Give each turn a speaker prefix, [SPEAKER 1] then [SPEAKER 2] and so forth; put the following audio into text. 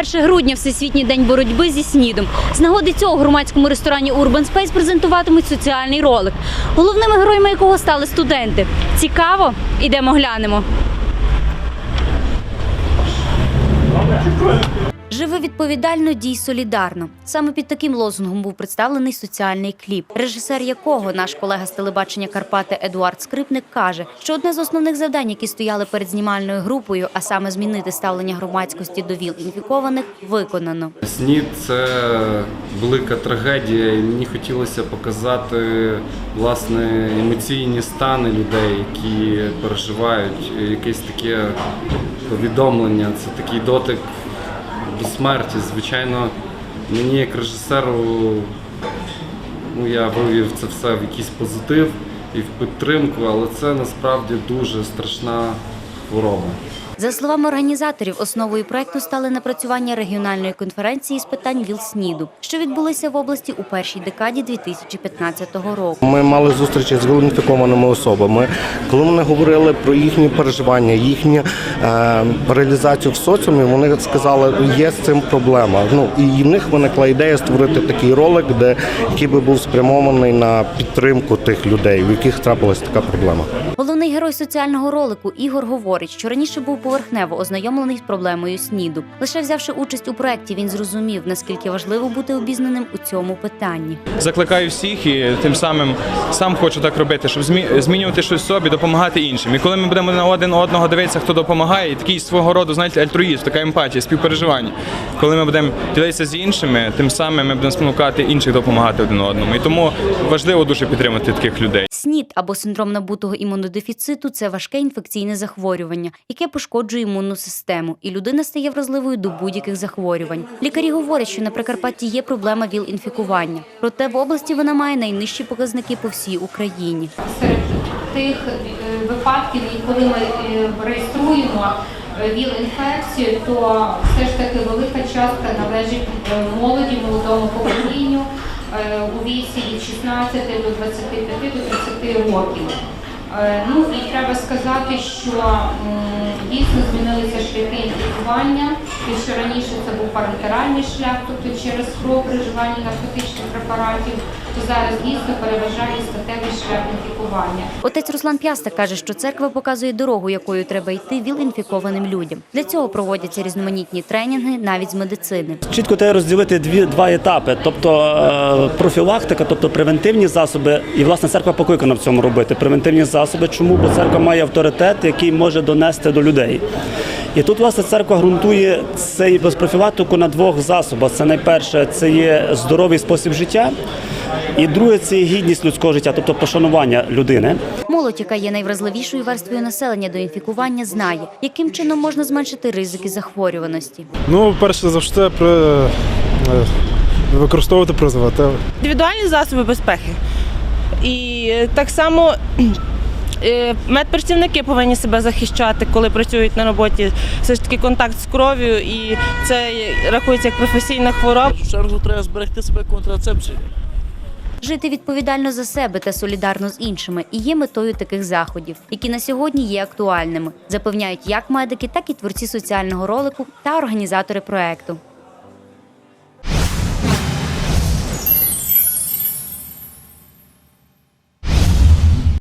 [SPEAKER 1] 1 грудня Всесвітній день боротьби зі СНІДом. З нагоди цього в громадському ресторані Urban Space презентуватимуть соціальний ролик, головними героями якого стали студенти. Цікаво? Ідемо глянемо. Живи відповідально, дій солідарно. Саме під таким лозунгом був представлений соціальний кліп, режисер якого наш колега з телебачення Карпати Едуард Скрипник каже, що одне з основних завдань, які стояли перед знімальною групою, а саме змінити ставлення громадськості до ВІЛ інфікованих, виконано.
[SPEAKER 2] СНІД це велика трагедія, і мені хотілося показати власне емоційні стани людей, які переживають якесь таке повідомлення. Це такий дотик до смерті. Звичайно, мені як режисеру ну, я вивів це все в якийсь позитив і в підтримку, але це насправді дуже страшна хвороба.
[SPEAKER 1] За словами організаторів, основою проекту стали напрацювання регіональної конференції з питань ВІЛ-СНІДу, що відбулися в області у першій декаді 2015 року.
[SPEAKER 3] Ми мали зустрічі з віл-інфікованими особами. Коли вони говорили про їхні переживання, їхню е, реалізацію в соціумі, вони сказали, що є з цим проблема. Ну і в них виникла ідея створити такий ролик, де який би був спрямований на підтримку тих людей, в яких трапилась така проблема.
[SPEAKER 1] Головний герой соціального ролику Ігор говорить, що раніше був поверхнево ознайомлений з проблемою СНІДу. Лише взявши участь у проєкті, він зрозумів, наскільки важливо бути обізнаним у цьому питанні.
[SPEAKER 4] закликаю всіх і тим самим сам хочу так робити, щоб змі- змінювати щось собі, допомагати іншим. І коли ми будемо на один одного дивитися, хто допомагає, і такий свого роду, знаєте, альтруїзм, така емпатія, співпереживання. Коли ми будемо ділитися з іншими, тим самим ми будемо спонукати інших допомагати один одному. І тому важливо дуже підтримати таких людей.
[SPEAKER 1] СНІД або синдром набутого імунодефіциту це важке інфекційне захворювання, яке пошкоджує імунну систему, і людина стає вразливою до будь-яких захворювань. Лікарі говорять, що на Прикарпатті є проблема ВІЛ-інфікування. Проте в області вона має найнижчі показники по всій Україні.
[SPEAKER 5] серед тих е, випадків, коли ми е, реєструємо е, ВІЛ-інфекцію, то все ж таки велика частка належить молоді, молодому поколінню у віці від 16 до 25 до 30 років. Е, Ну і треба сказати, що дійсно змінилися шляхи інфікування. Якщо раніше це був парентеральний шлях, тобто через кров при вживанні наркотичних препаратів, то зараз дійсно переважає статевий шлях інфікування.
[SPEAKER 1] Отець Руслан П'яста каже, що церква показує дорогу, якою треба йти ВІЛ-інфікованим людям. Для цього проводяться різноманітні тренінги навіть з медицини.
[SPEAKER 6] Чітко треба розділити дві два етапи, тобто е, профілактика, тобто превентивні засоби, і власне церква покликана в цьому робити. Превентивні засоби. Чому? Бо церква має авторитет, який може донести до людей. І тут власне церква ґрунтує цей профілактику на двох засобах. Це найперше це є здоровий спосіб життя, і друге це є гідність людського життя, тобто пошанування людини.
[SPEAKER 1] Молодь, яка є найвразливішою верствою населення до інфікування, знає, яким чином можна зменшити ризики захворюваності.
[SPEAKER 7] Ну, перше завжди при, е, використовувати презервативи.
[SPEAKER 8] індивідуальні засоби безпеки. І так само медпрацівники повинні себе захищати, коли працюють на роботі. Все ж таки контакт з кров'ю, і це рахується як професійна хвороба.
[SPEAKER 9] В чергу треба зберегти себе контрацепцію.
[SPEAKER 1] Жити відповідально за себе та солідарно з іншими і є метою таких заходів, які на сьогодні є актуальними, запевняють як медики, так і творці соціального ролику та організатори проекту.